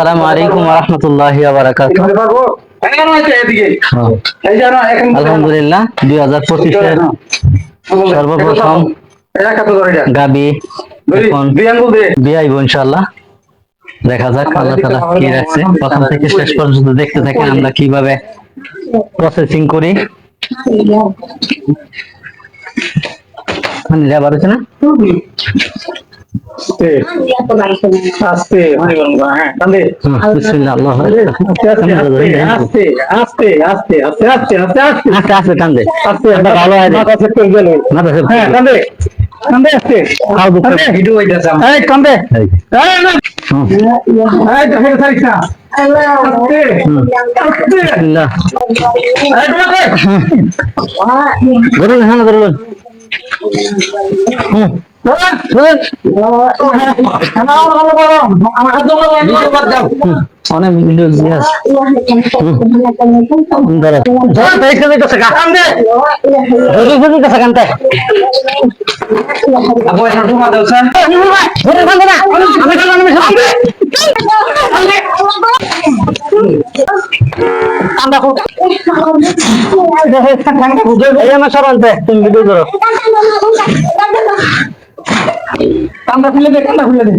আসসালামু আলাইকুম ওয়া রাহমাতুল্লাহি ওয়া বারাকাতুহু আলহামদুলিল্লাহ দুই হাজার পঁচিশের সর্বপ্রথম গাবি এখন আইব ইনশাল্লাহ দেখা যাক আল্লাহ কি রাখছে। প্রথম থেকে শেষ পর্যন্ত দেখতে থাকি আমরা কীভাবে প্রসেসিং করি। মানে লেবার হচ্ছে না? আস্তে হ্যাঁ অনেক ভিডিও তুমি ভিডিও করো কান্দা খুলে দে কান্দা খুলে দে।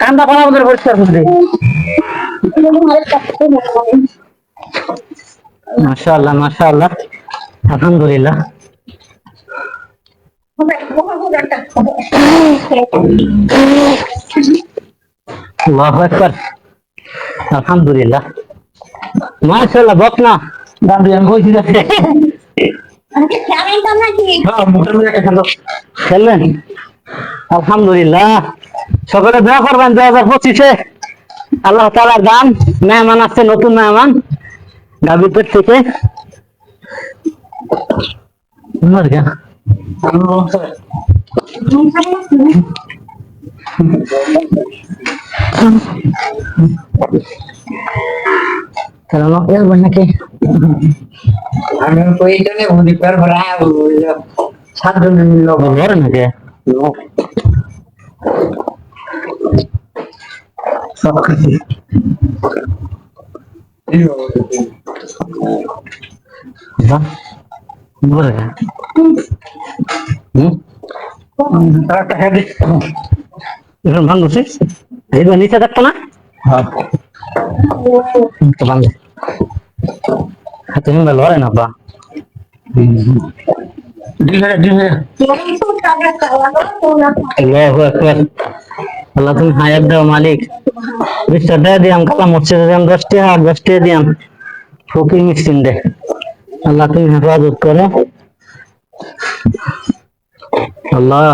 কান্দা পালা আমাদের পরিষ্কার করে। মাশাআল্লাহ মাশাআল্লাহ। আলহামদুলিল্লাহ। আল্লাহু আকবার। আলহামদুলিল্লাহ। মাশাআল্লাহ বক না গান্ধী আমি কইছি হ্যাঁ, খেললেন? আলহামদুলিল্লাহ। সকলে দোয়া করবেন দুই হাজার পঁচিশে। আল্লাহ তালার দান, মেহমান আসছে, নতুন মেহমান গাবিপুর থেকে। নাকি আমি তো এই জন্য বুঝি পারবো না সাতজন লোক ঘর নাকি ভাঙছি নিচে দেখতো না ভাঙ হাতে হিমে লড়ে না বা? তুমি হায়াত দাও মালিক। বিশটা দিয়ে দিয়াম কালা মসজিদে দিয়াম দশ টাকা টাকা দে। আল্লাহ তুমি হেফাজত করো। আল্লাহ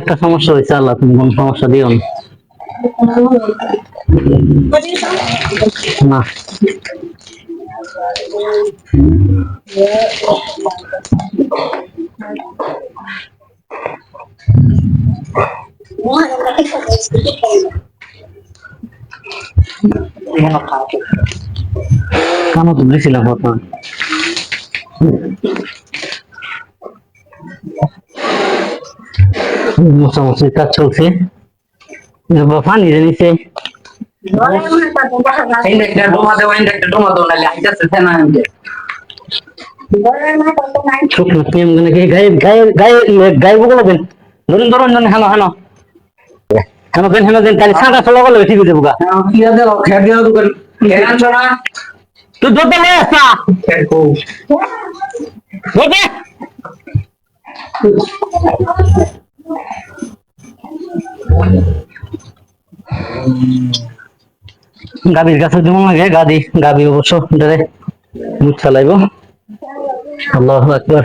একটা সমস্যা হয়েছে আল্লাহ তুমি কোন সমস্যা দিও না। না। কেন তো দিয়েছিলাম প্রথম মোটামুটি কাজ চলছে এবার পানি জানিছে ఇండక్టర్ డోమా దేవా ఇండక్టర్ డోమా దోన లైజా సతనా ఇండే ছোট প্রেম গনে গায় গায় গায় গায় বগল গন নরুন ঠিক হয়ে যাবগা ইয়া দে খেয়া দিও তো গন খেয়া চড়া Thank you. গাবির কাছে দিব লাগে গাদি গাবি অবশ্য, ধরে মুখ চালাইব আল্লাহ আকবার।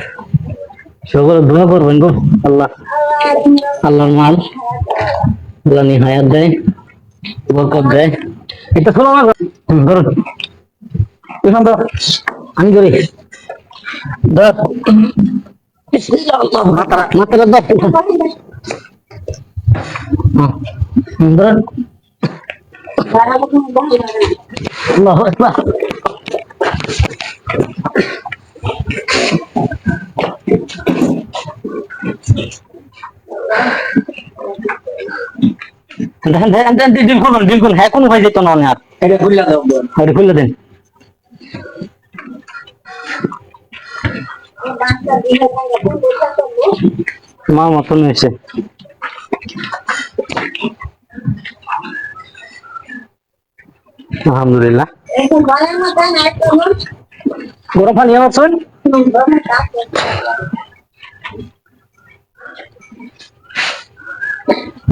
সকলে দোয়া করবেন গো, আল্লাহ, আল্লাহর মাল আল্লাহ নিহায়াত দেয়, বরকত দেয়। এটা শোনো না ধরুন এখান তো আমি করি ধর। মাথা মাথাটা ধর হুম, ধরুন আল্লাহু আকবার দেখেন ডিম ডিম হ্যাঁ কোনো ভাই যেত না আর। এটা খুললা দাও ওটা খুলে দেন। মা মতন হয়েছে আলহামদুলিল্লাহ। গরম পানি শোন।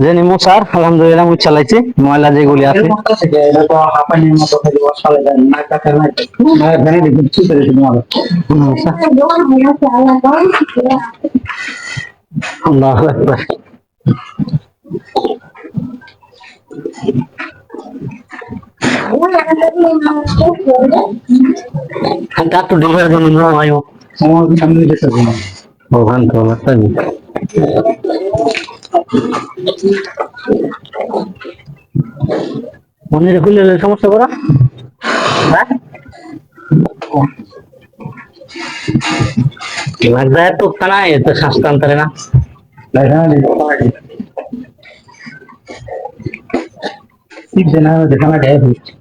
যে নিমু স্যার আলহামদুলিল্লাহ মুখ চালাইছি। ময়লা যেগুলি আছে। আল্লাহু Tanto dólar de no ayo. Mau kami desa guna. Bukan tolak tadi. মনে রেখুলে সমস্যা করা লাগবে তো না এ তো শাস্তান্তরে না দেখানো দেখানো গায়ে হচ্ছে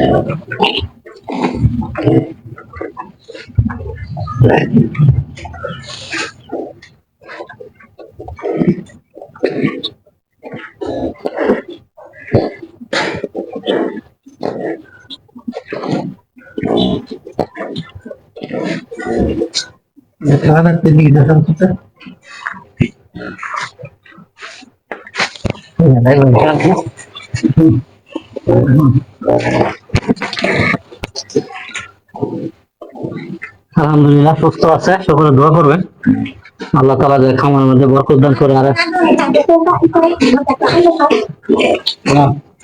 নেই ঠিক দেনা দেখানা গায়ে দেখানা তেলি দেখা আলহামদুলিল্লাহ, সুস্থ আছে, সকলে দোয়া করবেন। আল্লাহ তালা যে খামার মধ্যে বরকত দান করে আর।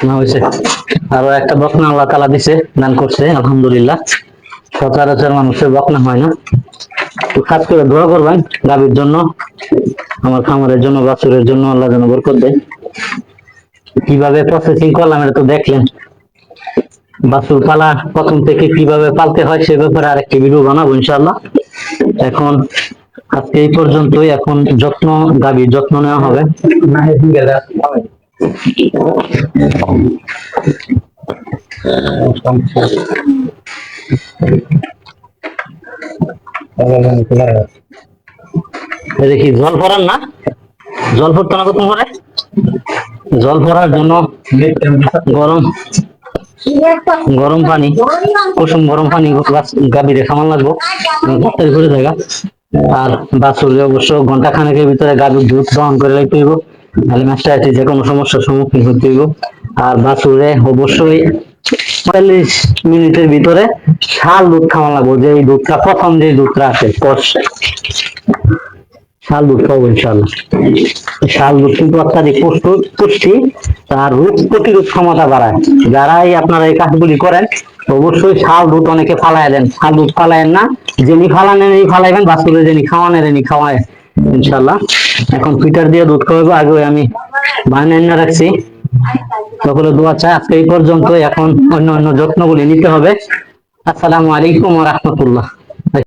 না আরও একটা বকনা আল্লাহ তালা দিছে, দান করছে, আলহামদুলিল্লাহ। সচরাচর মানুষের বকনা হয় না। খাস করে দোয়া করবেন, গাভীর জন্য, আমার খামারের জন্য, বাছুরের জন্য, আল্লাহ যেন বরকত দেয়। কীভাবে প্রসেসিং করলাম এটা তো দেখলেন। বাছুর পালা প্রথম থেকে কীভাবে পালতে হয় সে ব্যাপারে আরেকটি ভিডিও বানাবো ইনশাল্লাহ এখন আজকে এই পর্যন্তই। এখন যত্ন গাভীর যত্ন নেওয়া হবে। দেখি, জল ভরার না? জল ভরতো না কত জল ভরার জন্য গরম গরম পানি, কুসুম গরম পানি গাভীরে খামান লাগবো। ডাক্তারি করে জায়গা আর বাছুরে অবশ্য ঘণ্টা খানেকের ভিতরে গাভীর দুধ দহন করে রাখতে হইব। তাহলে মাস্টার যে কোনো সমস্যার সম্মুখীন হতে হইব। আর বাছুরে অবশ্যই পঁয়তাল্লিশ মিনিটের ভিতরে শাল দুধ খাওয়া লাগবো যে এই দুধটা, প্রথম যে দুধটা আছে ইনশাল্লাহ কিন্তু অত্যাধিক পুষ্ট- পুষ্টি, তার রোগ প্রতিরোধ ক্ষমতা বাড়ায়। আপনারা এই কাজগুলি করেন, অবশ্যই শাল অনেকে দেন। শাল ফালায়েন না, যিনি ফালানেন এই ফালাইবেন যিনি ইনি খাওয়ায় ইনশাল্লাহ এখন ফিটার দিয়ে দুধ খাওয়াবো, আগে আমি বানিয়ে এনে রাখছি। সকলে দোয়া চাই আজকে এই পর্যন্ত এখন অন্য অন্য যত্নগুলি নিতে হবে। আসসালামু আলাইকুম রহমতুল্লাহ।